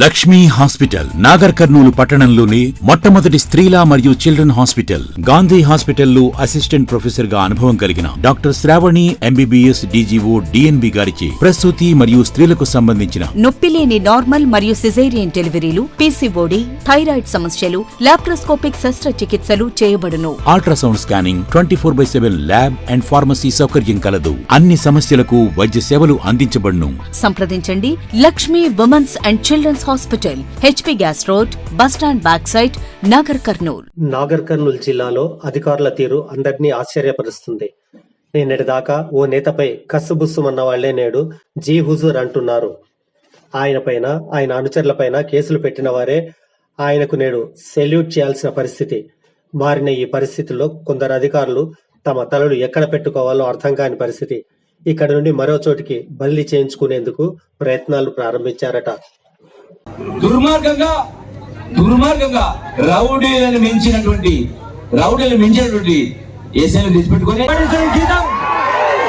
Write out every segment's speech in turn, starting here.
Lakshmi hospital Nagar Kurnool పట్టణంలోని మొట్టమొదటి స్త్రీల మరియు చిల్డ్రన్ హాస్పిటల్ గాంధీ హాస్పిటల్లో అసిస్టెంట్ ప్రొఫెసర్గా అనుభవం కలిగిన doctor Sravani MBBS DGO DNB గారిచే ప్రసూతి మరియు స్త్రీలకు సంబంధించిన నొప్పిలేని నార్మల్ మరియు సిజేరియన్ డెలివరీలు పీసీఓడి థైరాయిడ్ సమస్యలు లాప్రోస్కోపిక్ శస్త్రచికిత్సలు చేయబడును. Ultrasound scanning twenty four by seven lab and pharmacy సౌకర్యం కలదు. అన్ని సమస్యలకు వైద్య సేవలు అందించబడును. సంప్రదించండి Lakshmi women's and children's hospital HP gas road bus stand back side Nagar Kurnool. Nagar Kurnool జిల్లాలో అధికారుల తీరు అందరినీ ఆశ్చర్యపరుస్తుంది. నిన్నటిదాకా ఓ నేతపై కస్సుబుస్సుమన్న వాళ్ళే నేడు జీ హుజూర్ అంటున్నారు. ఆయన పైన ఆయన అనుచరులపైన కేసులు పెట్టిన వారే ఆయనకు నేడు సెల్యూట్ చేయాల్సిన పరిస్థితి. మారిన ఈ పరిస్థితుల్లో కొందరు అధికారులు తమ తలలు ఎక్కడ పెట్టుకోవాలో అర్థం కాని పరిస్థితి. ఇక్కడ నుండి మరో చోటికి బదిలీ చేయించుకునేందుకు ప్రయత్నాలు ప్రారంభించారట. దుర్మార్గంగా దుర్మార్గంగా రౌడీలను మించినటువంటి రౌడీలను మించినటువంటి ఏసీలు తెచ్చిపెట్టుకొని పడిస్తున్నాడు జీతం?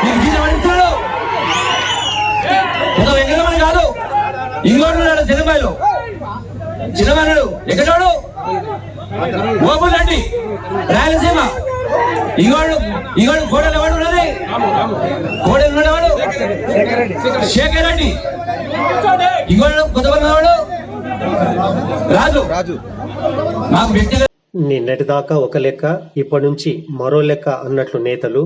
నీకు జీతం వెంకటమని కాదు. ఇంకోటి ఉన్నాడు సినిమాలో. చిన్నమన్నాడు ఎక్కడాడు ఓపెన్ రండి. రాయలసీమ. ఇంకోడు ఇంకోడు కోడలు ఎవడు ఉన్నది? కోడలు ఉన్నాడు శేఖర్ రెడ్డి. ఇంకోడు కొత్తపల్లి రాజు. రాజు. నాకు వ్యక్తిగత నిన్నటిదాకా ఒక లెక్క ఇప్పటి నుంచి మరో లెక్క అన్నట్లు నేతలు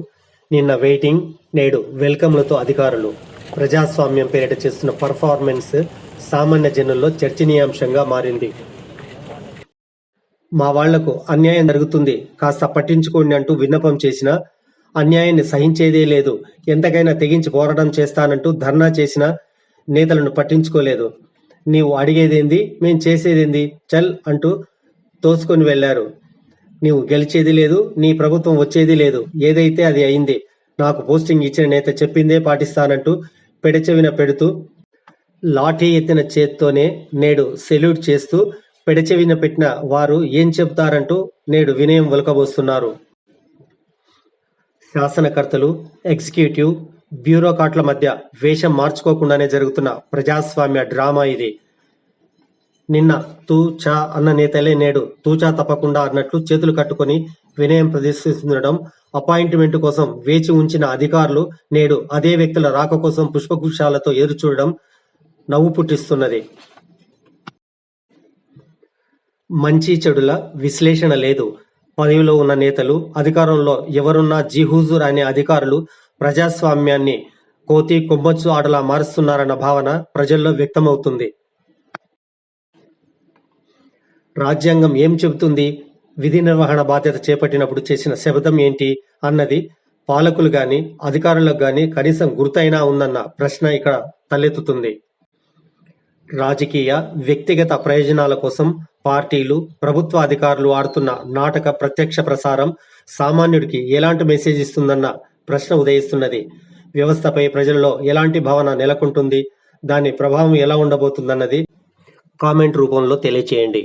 నిన్న వెయిటింగ్ నేడు వెల్కమ్లతో అధికారులు. ప్రజాస్వామ్యం పేరిట చేస్తున్న పర్ఫార్మెన్స్ సామాన్య జనుల్లో చర్చనీయాంశంగా మారింది. మా వాళ్ళకు అన్యాయం జరుగుతుంది కాస్త పట్టించుకోండి అంటూ విన్నపం చేసినా అన్యాయాన్ని సహించేదే లేదు ఎంతకైనా తెగించి పోరాటం చేస్తానంటూ ధర్నా చేసిన నేతలను పట్టించుకోలేదు. నీవు అడిగేదేంది? మేం చేసేదేంది? చల్ అంటూ తోసుకొని వెళ్ళారు నీవు గెలిచేది లేదు నీ ప్రభుత్వం వచ్చేది లేదు. ఏదైతే అది అయింది నాకు పోస్టింగ్ ఇచ్చిన నేత చెప్పిందే పాటిస్తానంటూ పెడచెవిన పెడుతూ లాఠీ ఎత్తిన చేత్తోనే నేడు సెల్యూట్ చేస్తూ పెడచెవిన పెట్టిన వారు ఏం చెబుతారంటూ నేడు వినయం ఒలకబోస్తున్నారు. శాసనకర్తలు ఎగ్జిక్యూటివ్ బ్యూరోక్రాట్ల మధ్య వేషం మార్చుకోకుండానే జరుగుతున్న ప్రజాస్వామ్య డ్రామా ఇది. నిన్న తూ చా అన్న నేతలే నేడు తూచా తప్పకుండా అన్నట్లు చేతులు కట్టుకొని వినయం ప్రదర్శిస్తుండడం అపాయింట్మెంట్ కోసం వేచి ఉంచిన అధికారులు నేడు అదే వ్యక్తుల రాక కోసం పుష్పగుచ్చాలతో ఎదురుచూడడం నవ్వు పుట్టిస్తున్నది. మంచి చెడుల విశ్లేషణ లేదు. పదవిలో ఉన్న నేతలు అధికారంలో ఎవరున్నా జిహూజూర్ అనే అధికారులు ప్రజాస్వామ్యాన్ని కోతి కొమ్మచ్చు ఆటలా మారుస్తున్నారన్న భావన ప్రజల్లో వ్యక్తమవుతుంది. రాజ్యాంగం ఏం చెబుతుంది? విధి నిర్వహణ బాధ్యత చేపట్టినప్పుడు చేసిన శబ్దం ఏంటి? అన్నది పాలకులు గాని అధికారులకు గాని కనీసం గుర్తైనా ఉందన్న ప్రశ్న ఇక్కడ తలెత్తుతుంది. రాజకీయ వ్యక్తిగత ప్రయోజనాల కోసం పార్టీలు ప్రభుత్వ అధికారులు ఆడుతున్న నాటక ప్రత్యక్ష ప్రసారం సామాన్యుడికి ఎలాంటి మెసేజ్ ఇస్తుందన్న ప్రశ్న ఉదయిస్తున్నది. వ్యవస్థపై ప్రజల్లో ఎలాంటి భావన నెలకొంటుంది? దాని ప్రభావం ఎలా ఉండబోతుందన్నది కామెంట్ రూపంలో తెలియచేయండి.